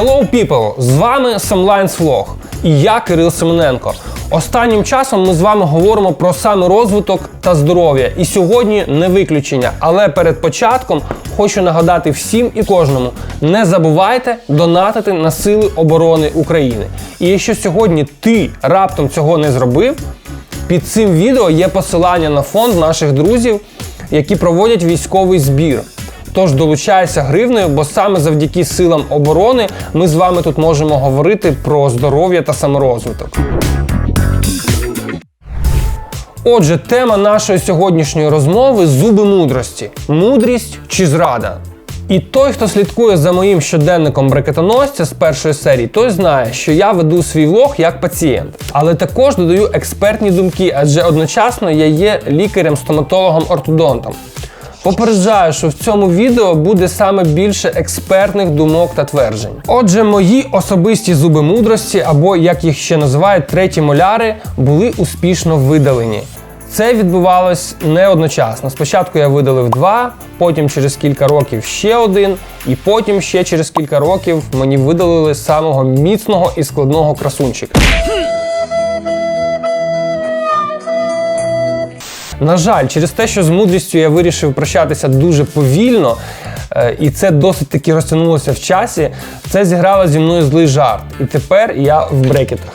Hello people! З вами Samlines Vlog і я Кирил Семененко. Останнім часом ми з вами говоримо про саморозвиток та здоров'я. І сьогодні не виключення. Але перед початком хочу нагадати всім і кожному: не забувайте донатити на Сили оборони України. І якщо сьогодні ти раптом цього не зробив, під цим відео є посилання на фонд наших друзів, які проводять військовий збір. Тож долучайся гривнею, бо саме завдяки силам оборони ми з вами тут можемо говорити про здоров'я та саморозвиток. Отже, тема нашої сьогоднішньої розмови зуби мудрості. Мудрість чи зрада? І той, хто слідкує за моїм щоденником брекетоносця з першої серії, той знає, що я веду свій влог як пацієнт, але також додаю експертні думки, адже одночасно я є лікарем-стоматологом-ортодонтом. Попереджаю, що в цьому відео буде саме більше експертних думок та тверджень. Отже, мої особисті зуби мудрості, або як їх ще називають треті моляри, були успішно видалені. Це відбувалось не одночасно. Спочатку я видалив два, потім через кілька років ще один, і потім ще через кілька років мені видалили самого міцного і складного красунчика. На жаль, через те, що з мудрістю я вирішив прощатися дуже повільно, е, і це досить таки розтягнулося в часі, це зіграло зі мною злий жарт. І тепер я в брекетах.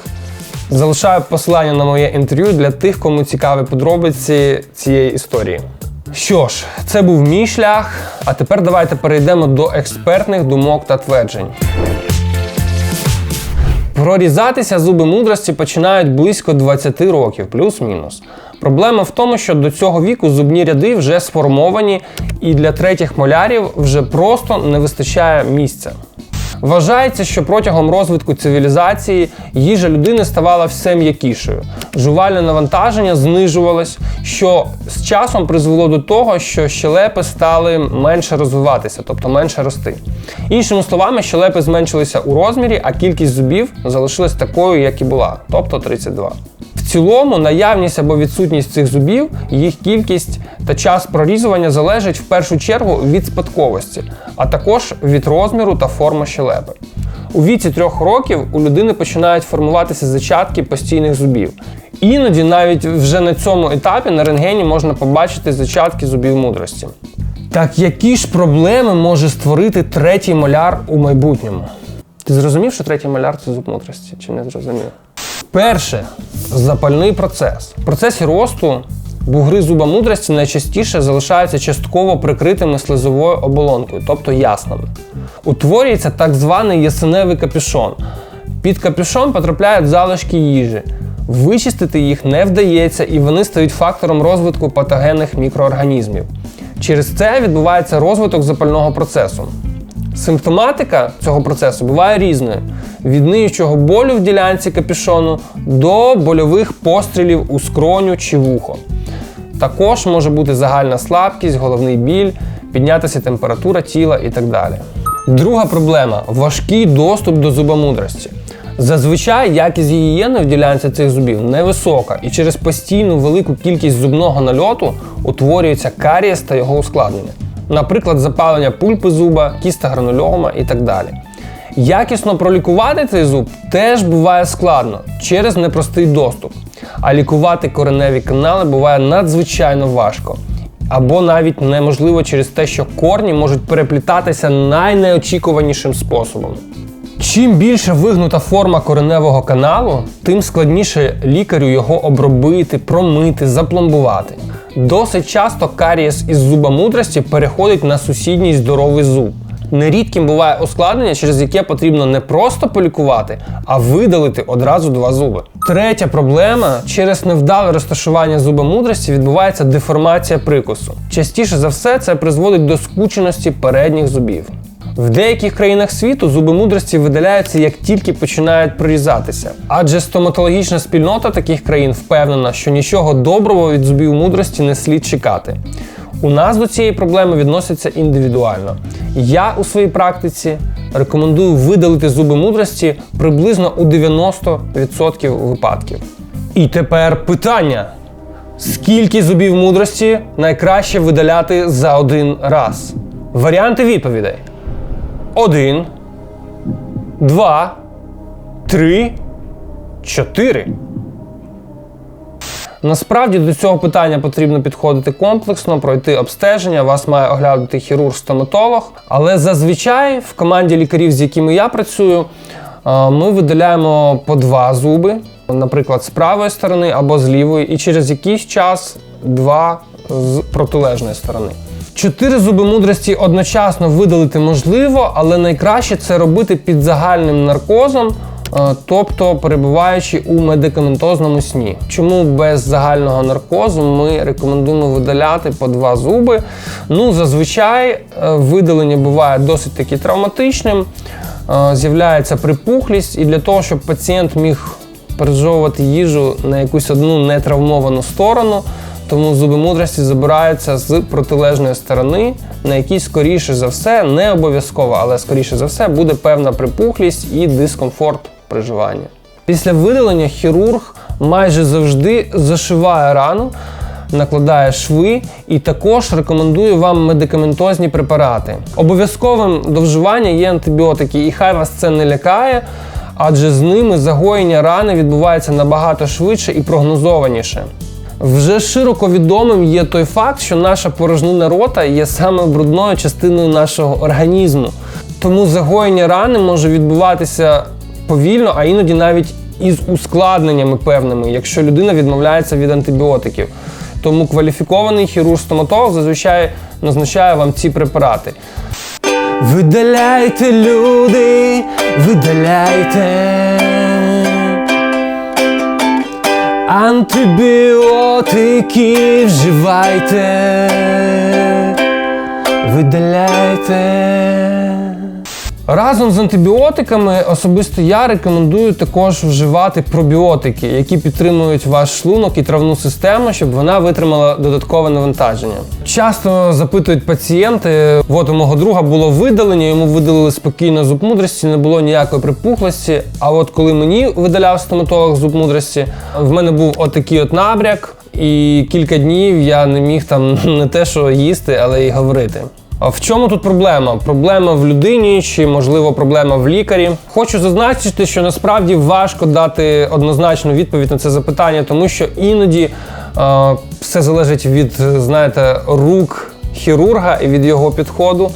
Залишаю посилання на моє інтерв'ю для тих, кому цікаві подробиці цієї історії. Що ж, це був мій шлях, а тепер давайте перейдемо до експертних думок та тверджень. Прорізатися зуби мудрості починають близько 20 років, плюс-мінус. Проблема в тому, що до цього віку зубні ряди вже сформовані, і для третіх молярів вже просто не вистачає місця. Вважається, що протягом розвитку цивілізації їжа людини ставала все м'якішою. Жувальне навантаження знижувалось, що з часом призвело до того, що щелепи стали менше розвиватися, тобто менше рости. Іншими словами, щелепи зменшилися у розмірі, а кількість зубів залишилась такою, як і була, тобто 32. В цілому, наявність або відсутність цих зубів, їх кількість та час прорізування залежить в першу чергу від спадковості, а також від розміру та форми щелепи. У віці трьох років у людини починають формуватися зачатки постійних зубів. Іноді навіть вже на цьому етапі на рентгені можна побачити зачатки зубів мудрості. Так які ж проблеми може створити третій моляр у майбутньому? Ти зрозумів, що третій моляр це зуб мудрості, чи не зрозумів? Перше запальний процес. В процесі росту бугри зуба мудрості найчастіше залишаються частково прикритими слизовою оболонкою, тобто ясними. Утворюється так званий ясеневий капюшон. Під капюшон потрапляють залишки їжі. Вичистити їх не вдається, і вони стають фактором розвитку патогенних мікроорганізмів. Через це відбувається розвиток запального процесу. Симптоматика цього процесу буває різною: від ниючого болю в ділянці капюшону до больових пострілів у скроню чи вухо. Також може бути загальна слабкість, головний біль, піднятися температура тіла і так далі. Друга проблема важкий доступ до зубомудрості. Зазвичай якість гігієни в ділянці цих зубів невисока, і через постійну велику кількість зубного нальоту утворюється карієс та його ускладнення. Наприклад, запалення пульпи зуба, кіста гранульома і так далі. Якісно пролікувати цей зуб теж буває складно через непростий доступ. А лікувати кореневі канали буває надзвичайно важко. Або навіть неможливо через те, що корні можуть переплітатися найнеочікуванішим способом. Чим більше вигнута форма кореневого каналу, тим складніше лікарю його обробити, промити, запломбувати. Досить часто карієс із зуба мудрості переходить на сусідній здоровий зуб. Нерідким буває ускладнення, через яке потрібно не просто полікувати, а видалити одразу два зуби. Третя проблема через невдале розташування зуба мудрості відбувається деформація прикусу. Частіше за все, це призводить до скученості передніх зубів. В деяких країнах світу зуби мудрості видаляються як тільки починають прорізатися. Адже стоматологічна спільнота таких країн впевнена, що нічого доброго від зубів мудрості не слід чекати. У нас до цієї проблеми відносяться індивідуально. Я у своїй практиці рекомендую видалити зуби мудрості приблизно у 90% випадків. І тепер питання: скільки зубів мудрості найкраще видаляти за один раз? Варіанти відповідей: 1, два, три, чотири. Насправді до цього питання потрібно підходити комплексно, пройти обстеження. Вас має оглянути хірург-стоматолог. Але зазвичай в команді лікарів, з якими я працюю, ми видаляємо по два зуби, наприклад, з правої сторони або з лівої, і через якийсь час два з протилежної сторони. Чотири зуби мудрості одночасно видалити можливо, але найкраще це робити під загальним наркозом, тобто перебуваючи у медикаментозному сні. Чому без загального наркозу ми рекомендуємо видаляти по два зуби? Ну, зазвичай е, видалення буває досить таки травматичним, е, з'являється припухлість, і для того, щоб пацієнт міг пережовувати їжу на якусь одну нетравмовану сторону. Тому зуби мудрості забираються з протилежної сторони, на якій, скоріше за все, не обов'язково, але скоріше за все буде певна припухлість і дискомфорт при жуванні. Після видалення хірург майже завжди зашиває рану, накладає шви і також рекомендує вам медикаментозні препарати. Обов'язковим до вживання є антибіотики, і хай вас це не лякає, адже з ними загоєння рани відбувається набагато швидше і прогнозованіше. Вже широко відомим є той факт, що наша порожнина рота є саме брудною частиною нашого організму. Тому загоєння рани може відбуватися повільно, а іноді навіть із ускладненнями певними, якщо людина відмовляється від антибіотиків. Тому кваліфікований хірург-стоматолог зазвичай назначає вам ці препарати. Видаляйте, люди, видаляйте. Антибіотики вживайте, видаляйте. Разом з антибіотиками особисто я рекомендую також вживати пробіотики, які підтримують ваш шлунок і травну систему, щоб вона витримала додаткове навантаження. Часто запитують пацієнти: от у мого друга було видалення, йому видалили спокійно зуб мудрості, не було ніякої припухлості. А от коли мені видаляв стоматолог зуб мудрості, в мене був отакий от набряк, і кілька днів я не міг там не те, що їсти, але й говорити. В чому тут проблема? Проблема в людині чи, можливо, проблема в лікарі. Хочу зазначити, що насправді важко дати однозначну відповідь на це запитання, тому що іноді е, все залежить від, знаєте, рук хірурга і від його підходу.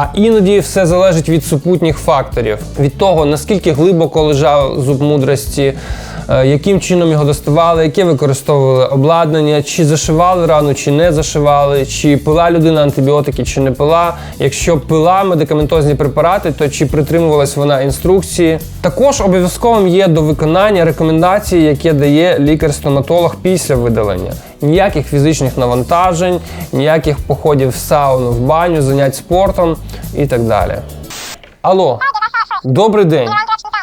А іноді все залежить від супутніх факторів, від того, наскільки глибоко лежав зуб мудрості, яким чином його доставали, яке використовували обладнання, чи зашивали рану, чи не зашивали, чи пила людина антибіотики, чи не пила. Якщо пила медикаментозні препарати, то чи притримувалась вона інструкції. Також обов'язковим є до виконання рекомендації, яке дає лікар-стоматолог після видалення. Ніяких фізичних навантажень, ніяких походів в сауну, в баню, занять спортом і так далі. Алло, добрий день.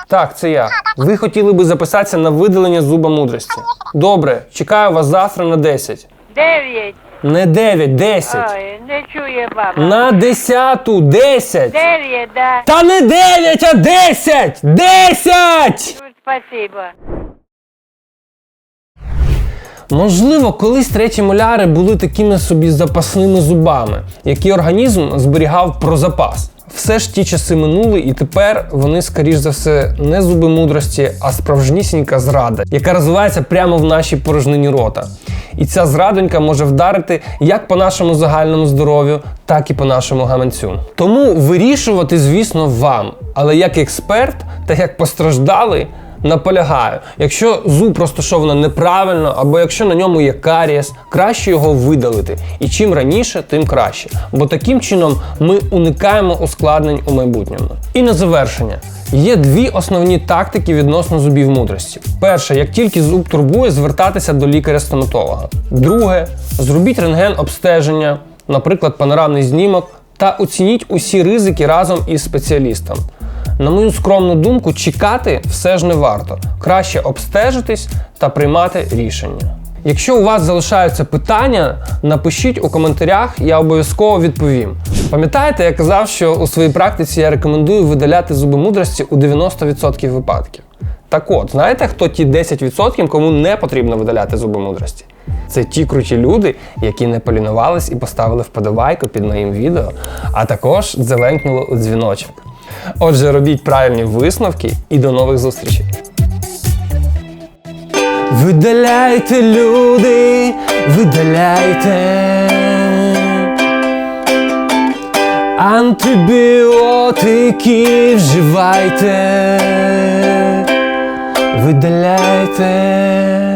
Так, це я. Ви хотіли би записатися на видалення зуба мудрості. Добре, чекаю вас завтра на 10. Дев'ять. Не 9, 10. Ой, не чує баба. На 10, 10. Дев'ять, да. Та не 9, а 10! 10! Ну, Спасибо. Можливо, колись треті моляри були такими собі запасними зубами, які організм зберігав про запас. Все ж ті часи минули, і тепер вони, скоріш за все, не зуби мудрості, а справжнісінька зрада, яка розвивається прямо в нашій порожнині рота. І ця зрадонька може вдарити як по нашому загальному здоров'ю, так і по нашому гаманцю. Тому вирішувати, звісно, вам. Але як експерт та як постраждалий, Наполягаю, якщо зуб розташовано неправильно, або якщо на ньому є карієс, краще його видалити. І чим раніше, тим краще. Бо таким чином ми уникаємо ускладнень у майбутньому. І на завершення. Є дві основні тактики відносно зубів мудрості. Перше, як тільки зуб турбує, звертатися до лікаря-стоматолога. Друге, зробіть рентген обстеження, наприклад, панорамний знімок, та оцініть усі ризики разом із спеціалістом. На мою скромну думку, чекати все ж не варто. Краще обстежитись та приймати рішення. Якщо у вас залишаються питання, напишіть у коментарях, я обов'язково відповім. Пам'ятаєте, я казав, що у своїй практиці я рекомендую видаляти зуби мудрості у 90% випадків. Так от, знаєте, хто ті 10%, кому не потрібно видаляти зуби мудрості? Це ті круті люди, які не полінувались і поставили вподобайку під моїм відео, а також дзеленькнули у дзвіночок. Отже, робіть правильні висновки і до нових зустрічей. Видаляйте люди, видаляйте. Антибіотики вживайте. Видаляйте.